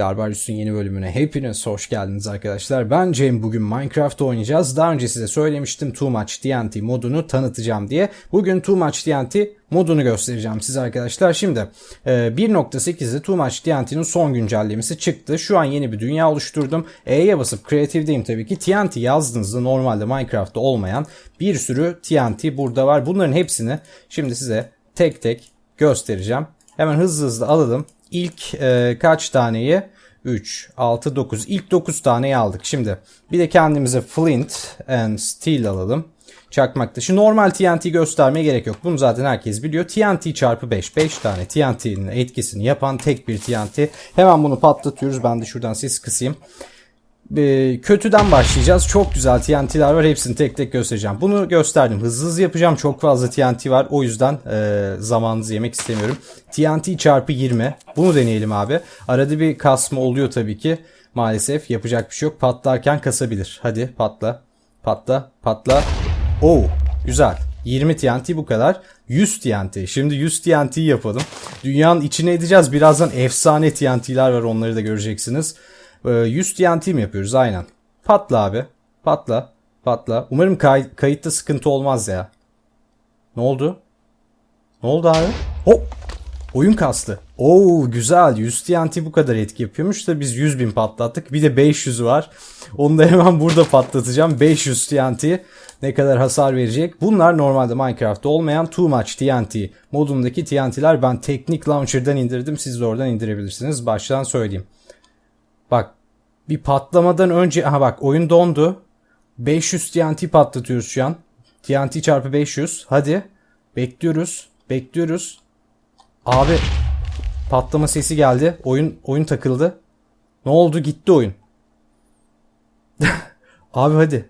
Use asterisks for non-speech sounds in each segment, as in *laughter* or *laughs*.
Garbarius'un yeni bölümüne hepiniz hoş geldiniz arkadaşlar. Ben Cem bugün Minecraft oynayacağız. Daha önce size söylemiştim Too Much TNT modunu tanıtacağım diye. Bugün Too Much TNT modunu göstereceğim size arkadaşlar. Şimdi e, 1.8'de Too Much TNT'nin son güncellemesi çıktı. Şu an yeni bir dünya oluşturdum. E'ye basıp Creative'deyim tabii ki. TNT yazdığınızda normalde Minecraft'ta olmayan bir sürü TNT burada var. Bunların hepsini şimdi size tek tek göstereceğim. Hemen hızlı hızlı alalım. İlk e, kaç taneyi? 3, 6, 9. İlk 9 taneyi aldık. Şimdi bir de kendimize Flint and Steel alalım. Çakmak taşı. Normal TNT göstermeye gerek yok. Bunu zaten herkes biliyor. TNT çarpı 5. 5 tane TNT'nin etkisini yapan tek bir TNT. Hemen bunu patlatıyoruz. Ben de şuradan ses kısayım. Ee, kötüden başlayacağız. Çok güzel TNT'ler var. Hepsini tek tek göstereceğim. Bunu gösterdim. Hızlı hızlı yapacağım. Çok fazla TNT var. O yüzden e, zamanınızı yemek istemiyorum. TNT çarpı 20. Bunu deneyelim abi. Arada bir kasma oluyor tabii ki. Maalesef yapacak bir şey yok. Patlarken kasabilir. Hadi patla. Patla. Patla. Oo, güzel. 20 TNT bu kadar. 100 TNT. Şimdi 100 TNT yapalım. Dünyanın içine edeceğiz. Birazdan efsane TNT'ler var. Onları da göreceksiniz. 100 TNT mi yapıyoruz? Aynen. Patla abi. Patla. Patla. Umarım kay- kayıtta sıkıntı olmaz ya. Ne oldu? Ne oldu abi? Hop. Oyun kastı. Oo güzel. 100 TNT bu kadar etki yapıyormuş da biz 100 bin patlattık. Bir de 500 var. Onu da hemen burada patlatacağım. 500 TNT ne kadar hasar verecek? Bunlar normalde Minecraft'ta olmayan Too Much TNT modundaki TNT'ler. Ben Teknik Launcher'dan indirdim. Siz de oradan indirebilirsiniz. Baştan söyleyeyim. Bak bir patlamadan önce aha bak oyun dondu. 500 TNT patlatıyoruz şu an. TNT çarpı 500. Hadi. Bekliyoruz. Bekliyoruz. Abi patlama sesi geldi. Oyun oyun takıldı. Ne oldu? Gitti oyun. *laughs* Abi hadi.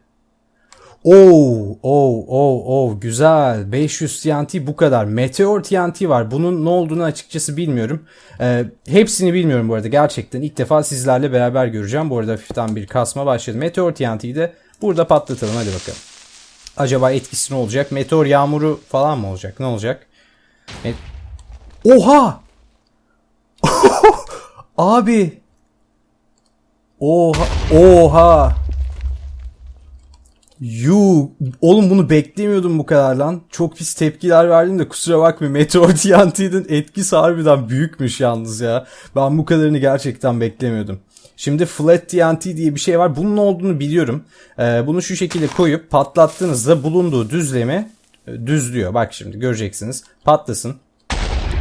Oo, oo, oo, oo, güzel. 500 TNT bu kadar. Meteor TNT var. Bunun ne olduğunu açıkçası bilmiyorum. Ee, hepsini bilmiyorum bu arada gerçekten. İlk defa sizlerle beraber göreceğim. Bu arada hafiften bir kasma başladı. Meteor TNT'yi de burada patlatalım. Hadi bakalım. Acaba etkisi ne olacak? Meteor yağmuru falan mı olacak? Ne olacak? Met Oha! *laughs* Abi! Oha! Oha! Yu, oğlum bunu beklemiyordum bu kadar lan. Çok pis tepkiler verdim de kusura bakmayın. Meteor *laughs* TNT'nin etkisi harbiden büyükmüş yalnız ya. Ben bu kadarını gerçekten beklemiyordum. Şimdi Flat TNT diye bir şey var. Bunun olduğunu biliyorum. Ee, bunu şu şekilde koyup patlattığınızda bulunduğu düzlemi e, düzlüyor. Bak şimdi göreceksiniz. Patlasın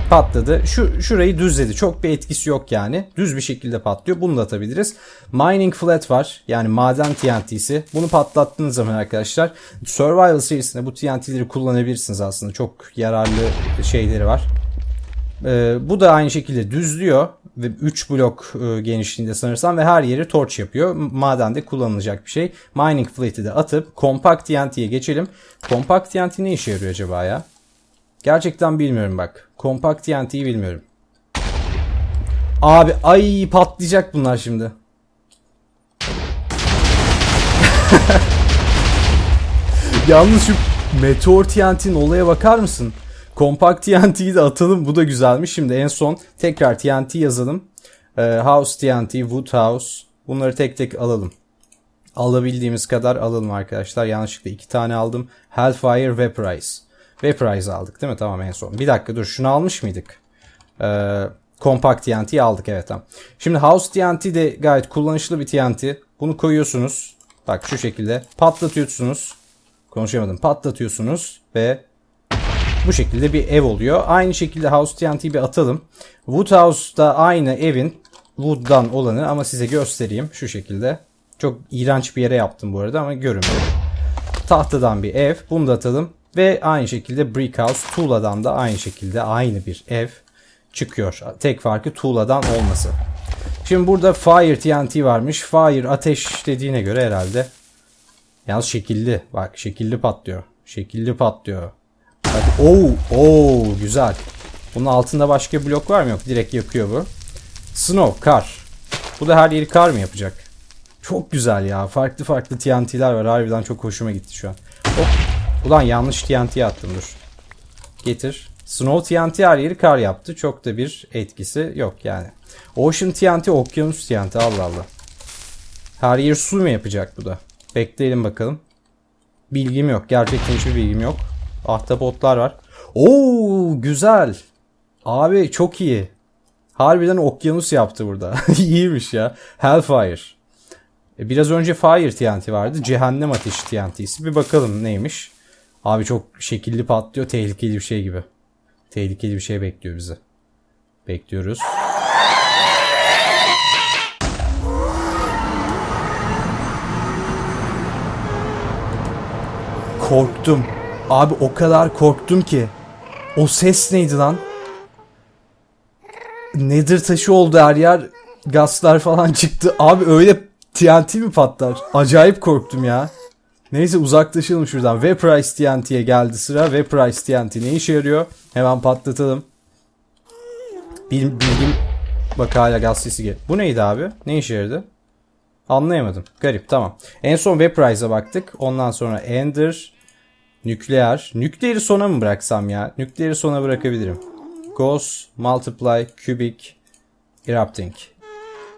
patladı. Şu şurayı düzledi. Çok bir etkisi yok yani. Düz bir şekilde patlıyor. Bunu da atabiliriz. Mining Flat var. Yani maden TNT'si. Bunu patlattığınız zaman arkadaşlar Survival serisinde bu TNT'leri kullanabilirsiniz aslında. Çok yararlı şeyleri var. Ee, bu da aynı şekilde düzlüyor ve 3 blok e, genişliğinde sanırsam ve her yeri torch yapıyor. Madende kullanılacak bir şey. Mining Flat'i de atıp Compact TNT'ye geçelim. Compact TNT ne işe yarıyor acaba ya? Gerçekten bilmiyorum bak. Compact TNT'yi bilmiyorum. Abi ay patlayacak bunlar şimdi. *laughs* Yalnız şu Meteor TNT'nin olaya bakar mısın? Compact TNT'yi de atalım. Bu da güzelmiş. Şimdi en son tekrar TNT yazalım. Ee, House TNT, Wood House. Bunları tek tek alalım. Alabildiğimiz kadar alalım arkadaşlar. Yanlışlıkla iki tane aldım. Hellfire Vaporize. Vaporize aldık değil mi? Tamam en son. Bir dakika dur şunu almış mıydık? Ee, Compact TNT'yi aldık evet tamam. Şimdi House TNT de gayet kullanışlı bir TNT. Bunu koyuyorsunuz. Bak şu şekilde patlatıyorsunuz. Konuşamadım. Patlatıyorsunuz ve bu şekilde bir ev oluyor. Aynı şekilde House TNT'yi bir atalım. Wood House'da aynı evin Wood'dan olanı ama size göstereyim şu şekilde. Çok iğrenç bir yere yaptım bu arada ama görün. Tahtadan bir ev. Bunu da atalım. Ve aynı şekilde Brick House tuğladan da aynı şekilde aynı bir ev çıkıyor. Tek farkı tuğladan olması. Şimdi burada Fire TNT varmış. Fire ateş dediğine göre herhalde. Yalnız şekilli. Bak şekilli patlıyor. Şekilli patlıyor. Hadi. Oo, oo güzel. Bunun altında başka blok var mı? Yok. Direkt yakıyor bu. Snow, kar. Bu da her yeri kar mı yapacak? Çok güzel ya. Farklı farklı TNT'ler var. Harbiden çok hoşuma gitti şu an. Hop. Ulan yanlış TNT attım dur. Getir. Snow TNT her yeri kar yaptı. Çok da bir etkisi yok yani. Ocean TNT, Okyanus TNT Allah Allah. Her yer su mu yapacak bu da? Bekleyelim bakalım. Bilgim yok. Gerçekten hiçbir bilgim yok. Ahtapotlar var. Oo güzel. Abi çok iyi. Harbiden okyanus yaptı burada. *laughs* İyiymiş ya. Hellfire. E, biraz önce Fire TNT vardı. Cehennem ateşi TNT'si. Bir bakalım neymiş. Abi çok şekilli patlıyor. Tehlikeli bir şey gibi. Tehlikeli bir şey bekliyor bizi. Bekliyoruz. Korktum. Abi o kadar korktum ki. O ses neydi lan? Nedir taşı oldu her yer. Gazlar falan çıktı. Abi öyle TNT mi patlar? Acayip korktum ya. Neyse uzaklaşalım şuradan. Vaporize TNT'ye geldi sıra. Vaporize TNT ne işe yarıyor? Hemen patlatalım. Bil, bilgim... Bak hala gaz sesi gel. Bu neydi abi? Ne işe yaradı? Anlayamadım. Garip tamam. En son Vaporize'a baktık. Ondan sonra Ender, Nükleer. Nükleeri sona mı bıraksam ya? Nükleeri sona bırakabilirim. Ghost, Multiply, Cubic, Erupting.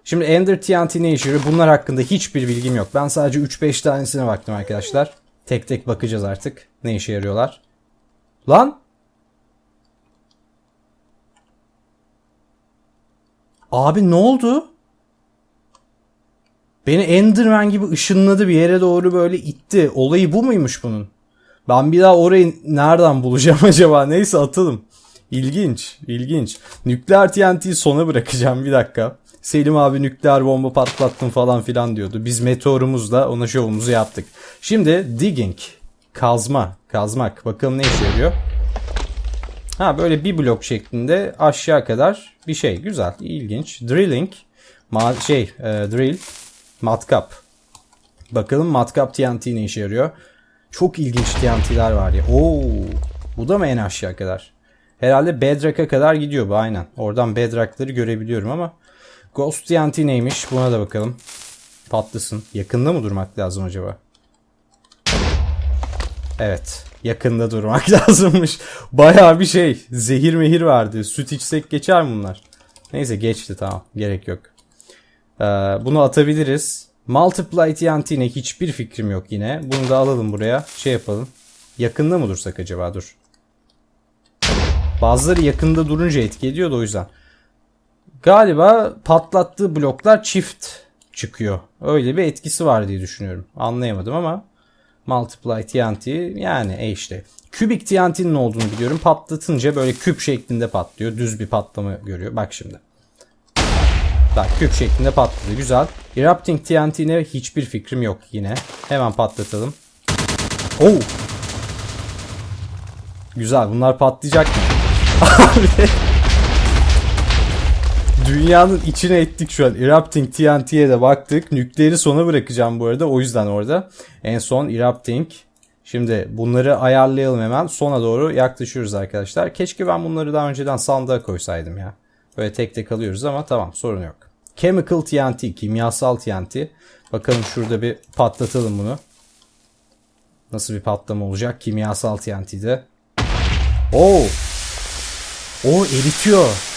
Şimdi Ender TNT ne işe yarıyor? Bunlar hakkında hiçbir bilgim yok. Ben sadece 3-5 tanesine baktım arkadaşlar. Tek tek bakacağız artık. Ne işe yarıyorlar. Lan! Abi ne oldu? Beni Enderman gibi ışınladı bir yere doğru böyle itti. Olayı bu muymuş bunun? Ben bir daha orayı nereden bulacağım *laughs* acaba? Neyse atalım. İlginç, ilginç. Nükleer TNT'yi sona bırakacağım bir dakika. Selim abi nükleer bomba patlattım falan filan diyordu. Biz meteorumuzla ona şovumuzu yaptık. Şimdi digging, kazma, kazmak. Bakalım ne işe yarıyor. Ha böyle bir blok şeklinde aşağı kadar bir şey. Güzel, ilginç. Drilling, ma şey, e, drill, matkap. Bakalım matkap TNT ne işe yarıyor. Çok ilginç TNT'ler var ya. Oo, bu da mı en aşağı kadar? Herhalde Bedrock'a kadar gidiyor bu aynen. Oradan Bedrock'ları görebiliyorum ama Ghost TNT neymiş? Buna da bakalım. Patlasın. Yakında mı durmak lazım acaba? Evet. Yakında durmak *laughs* lazımmış. Baya bir şey. Zehir mehir vardı. Süt içsek geçer mi bunlar? Neyse geçti tamam. Gerek yok. Ee, bunu atabiliriz. Multiply TNT ne? Hiçbir fikrim yok yine. Bunu da alalım buraya. Şey yapalım. Yakında mı dursak acaba? Dur. Bazıları yakında durunca etki ediyor da o yüzden. Galiba patlattığı bloklar çift çıkıyor. Öyle bir etkisi var diye düşünüyorum. Anlayamadım ama Multiply TNT yani e işte. Kübik TNT'nin olduğunu biliyorum. Patlatınca böyle küp şeklinde patlıyor. Düz bir patlama görüyor. Bak şimdi. Bak küp şeklinde patladı. Güzel. Erupting TNT'ne hiçbir fikrim yok yine. Hemen patlatalım. Oo. Güzel. Bunlar patlayacak mı? *laughs* Abi. Dünyanın içine ettik şu an. Erupting TNT'ye de baktık. Nükleeri sona bırakacağım bu arada. O yüzden orada. En son Erupting. Şimdi bunları ayarlayalım hemen. Sona doğru yaklaşıyoruz arkadaşlar. Keşke ben bunları daha önceden sandığa koysaydım ya. Böyle tek tek alıyoruz ama tamam sorun yok. Chemical TNT, kimyasal TNT. Bakalım şurada bir patlatalım bunu. Nasıl bir patlama olacak? Kimyasal TNT'de. Oo. O eritiyor.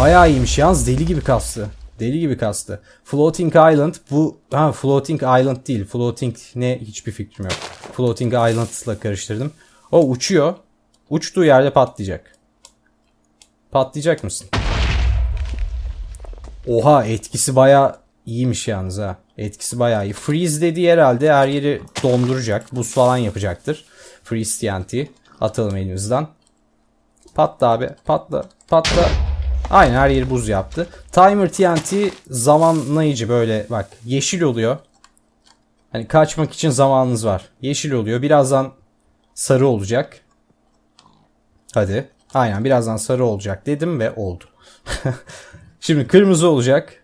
Bayağı iyiymiş yalnız deli gibi kastı. Deli gibi kastı. Floating Island bu ha Floating Island değil. Floating ne hiçbir fikrim yok. Floating Island'la karıştırdım. O uçuyor. Uçtuğu yerde patlayacak. Patlayacak mısın? Oha etkisi bayağı iyiymiş yalnız ha. Etkisi bayağı iyi. Freeze dediği herhalde her yeri donduracak. Buz falan yapacaktır. Freeze TNT. Atalım elimizden. Patla abi. Patla. Patla. Aynen her yeri buz yaptı. Timer TNT zamanlayıcı böyle bak yeşil oluyor. Hani kaçmak için zamanınız var. Yeşil oluyor. Birazdan sarı olacak. Hadi. Aynen birazdan sarı olacak dedim ve oldu. *laughs* Şimdi kırmızı olacak.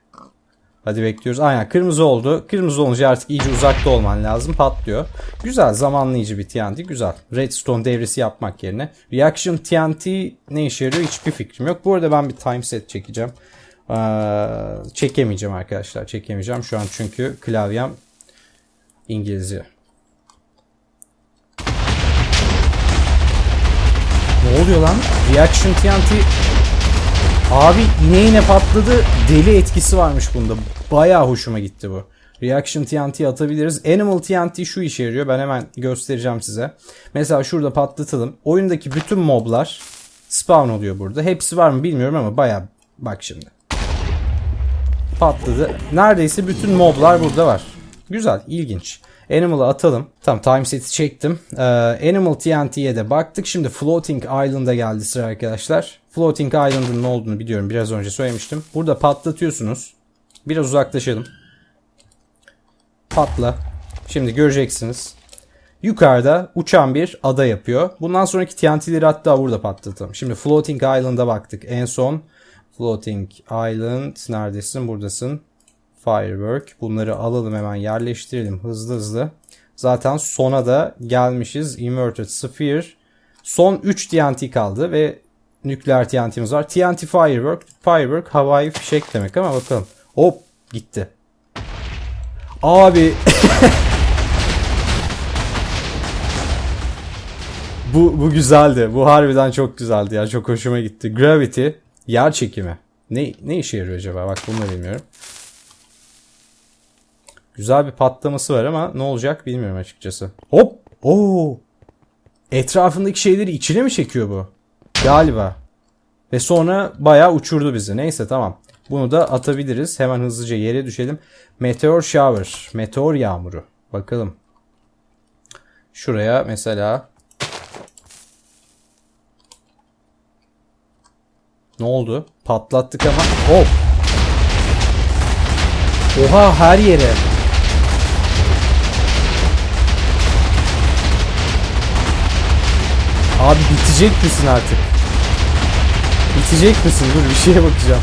Hadi bekliyoruz. Aynen kırmızı oldu. Kırmızı olunca artık iyice uzakta olman lazım. Patlıyor. Güzel zamanlayıcı bir TNT. Güzel. Redstone devresi yapmak yerine. Reaction TNT ne işe yarıyor hiçbir fikrim yok. Bu arada ben bir time set çekeceğim. Ee, çekemeyeceğim arkadaşlar. Çekemeyeceğim. Şu an çünkü klavyem İngilizce. oluyor lan? Reaction TNT Abi yine yine patladı. Deli etkisi varmış bunda. Bayağı hoşuma gitti bu. Reaction TNT atabiliriz. Animal TNT şu işe yarıyor. Ben hemen göstereceğim size. Mesela şurada patlatalım. Oyundaki bütün moblar spawn oluyor burada. Hepsi var mı bilmiyorum ama bayağı bak şimdi. Patladı. Neredeyse bütün moblar burada var. Güzel, ilginç. Animal'ı atalım. Tamam time seti çektim. Ee, Animal TNT'ye de baktık. Şimdi Floating Island'a geldi sıra arkadaşlar. Floating Island'ın ne olduğunu biliyorum. Biraz önce söylemiştim. Burada patlatıyorsunuz. Biraz uzaklaşalım. Patla. Şimdi göreceksiniz. Yukarıda uçan bir ada yapıyor. Bundan sonraki TNT'leri hatta burada patlatalım. Şimdi Floating Island'a baktık. En son Floating Island neredesin? Buradasın. Firework. Bunları alalım hemen yerleştirelim hızlı hızlı. Zaten sona da gelmişiz. Inverted Sphere. Son 3 TNT kaldı ve nükleer TNT'miz var. TNT Firework. Firework havai fişek demek ama bakalım. Hop gitti. Abi *laughs* bu bu güzeldi. Bu harbiden çok güzeldi ya. Çok hoşuma gitti. Gravity yer çekimi. Ne ne işe yarıyor acaba? Bak bunu da bilmiyorum. Güzel bir patlaması var ama ne olacak bilmiyorum açıkçası. Hop! Oo! Etrafındaki şeyleri içine mi çekiyor bu? Galiba. Ve sonra bayağı uçurdu bizi. Neyse tamam. Bunu da atabiliriz. Hemen hızlıca yere düşelim. Meteor shower. Meteor yağmuru. Bakalım. Şuraya mesela Ne oldu? Patlattık ama hop. Oha her yere. Abi bitecek misin artık? Bitecek misin? Dur bir şeye bakacağım.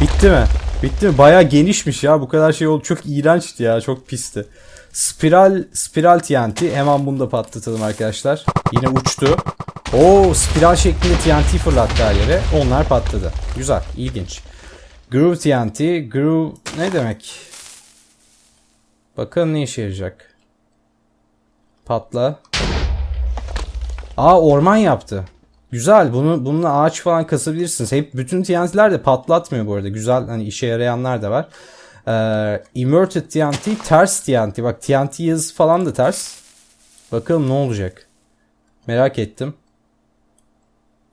Bitti mi? Bitti mi? Bayağı genişmiş ya. Bu kadar şey oldu. Çok iğrençti ya. Çok pisti. Spiral, spiral TNT. Hemen bunu da patlatalım arkadaşlar. Yine uçtu. Oo, spiral şeklinde TNT fırlattı her yere. Onlar patladı. Güzel, ilginç. Groove TNT. Groove ne demek? Bakalım ne işe yarayacak. Patla. Aa orman yaptı. Güzel. Bunu bununla ağaç falan kasabilirsiniz. Hep bütün TNT'ler de patlatmıyor bu arada. Güzel hani işe yarayanlar da var. Ee, inverted TNT, ters TNT. Bak TNT yazısı falan da ters. Bakalım ne olacak. Merak ettim.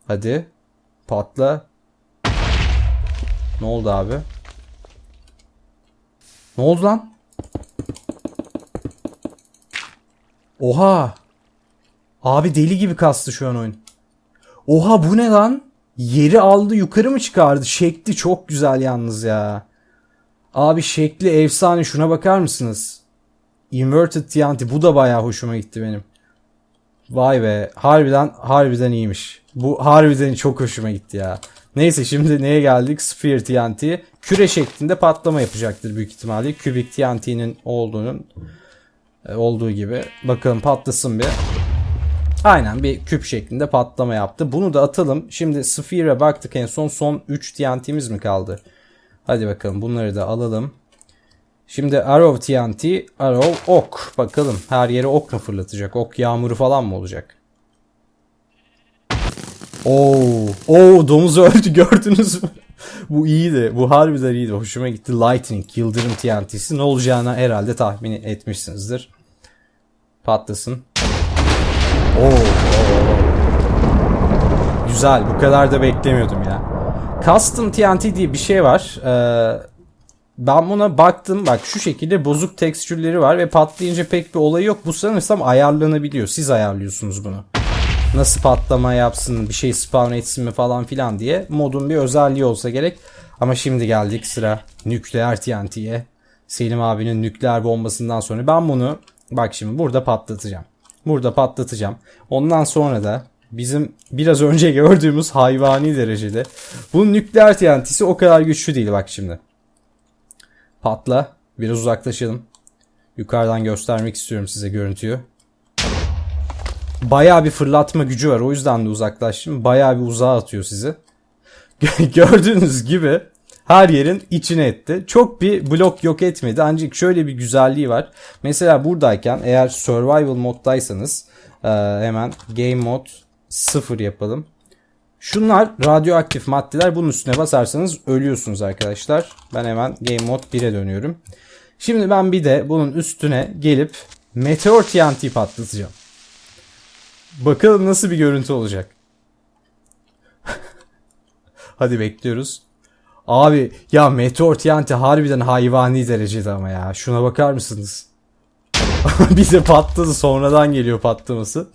Hadi. Patla. Ne oldu abi? Ne oldu lan? Oha. Abi deli gibi kastı şu an oyun. Oha bu ne lan? Yeri aldı yukarı mı çıkardı? Şekli çok güzel yalnız ya. Abi şekli efsane şuna bakar mısınız? Inverted TNT bu da bayağı hoşuma gitti benim. Vay be harbiden harbiden iyiymiş. Bu harbiden çok hoşuma gitti ya. Neyse şimdi neye geldik? Sphere TNT. Küre şeklinde patlama yapacaktır büyük ihtimalle. Kübik TNT'nin olduğunun e, olduğu gibi. Bakalım patlasın bir. Aynen bir küp şeklinde patlama yaptı. Bunu da atalım. Şimdi Sphere'e baktık en son. Son 3 TNT'miz mi kaldı? Hadi bakalım bunları da alalım. Şimdi Arrow TNT, Arrow ok. Bakalım her yere ok mu fırlatacak? Ok yağmuru falan mı olacak? Oo, oo domuz öldü *laughs* gördünüz mü? Bu iyiydi. Bu harbiden iyiydi. Hoşuma gitti. Lightning, yıldırım TNT'si ne olacağını herhalde tahmin etmişsinizdir. Patlasın. Oo. Güzel. Bu kadar da beklemiyordum ya. Custom TNT diye bir şey var. Ee, ben buna baktım. Bak şu şekilde bozuk tekstürleri var ve patlayınca pek bir olayı yok. Bu sanırsam ayarlanabiliyor. Siz ayarlıyorsunuz bunu. Nasıl patlama yapsın, bir şey spawn etsin mi falan filan diye. Modun bir özelliği olsa gerek. Ama şimdi geldik sıra nükleer TNT'ye. Selim abinin nükleer bombasından sonra ben bunu bak şimdi burada patlatacağım. Burada patlatacağım. Ondan sonra da bizim biraz önce gördüğümüz hayvani derecede bu nükleer TNT'si o kadar güçlü değil bak şimdi. Patla. Biraz uzaklaşalım. Yukarıdan göstermek istiyorum size görüntüyü. Bayağı bir fırlatma gücü var. O yüzden de uzaklaştım. Bayağı bir uzağa atıyor sizi. *laughs* Gördüğünüz gibi her yerin içine etti. Çok bir blok yok etmedi ancak şöyle bir güzelliği var. Mesela buradayken eğer survival moddaysanız e, hemen game mod 0 yapalım. Şunlar radyoaktif maddeler. Bunun üstüne basarsanız ölüyorsunuz arkadaşlar. Ben hemen game mod 1'e dönüyorum. Şimdi ben bir de bunun üstüne gelip meteor TNT patlatacağım. Bakalım nasıl bir görüntü olacak. *laughs* Hadi bekliyoruz. Abi ya Meteor TNT harbiden hayvani derecede ama ya. Şuna bakar mısınız? *laughs* bir de patladı sonradan geliyor patlaması.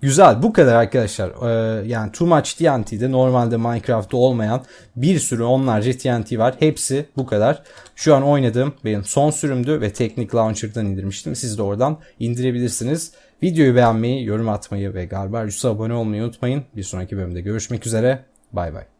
Güzel bu kadar arkadaşlar. Ee, yani Too Much TNT'de normalde Minecraft'ta olmayan bir sürü onlarca TNT var. Hepsi bu kadar. Şu an oynadığım benim son sürümdü ve Technic Launcher'dan indirmiştim. Siz de oradan indirebilirsiniz. Videoyu beğenmeyi, yorum atmayı ve Garbarius'a abone olmayı unutmayın. Bir sonraki bölümde görüşmek üzere. Bay bay.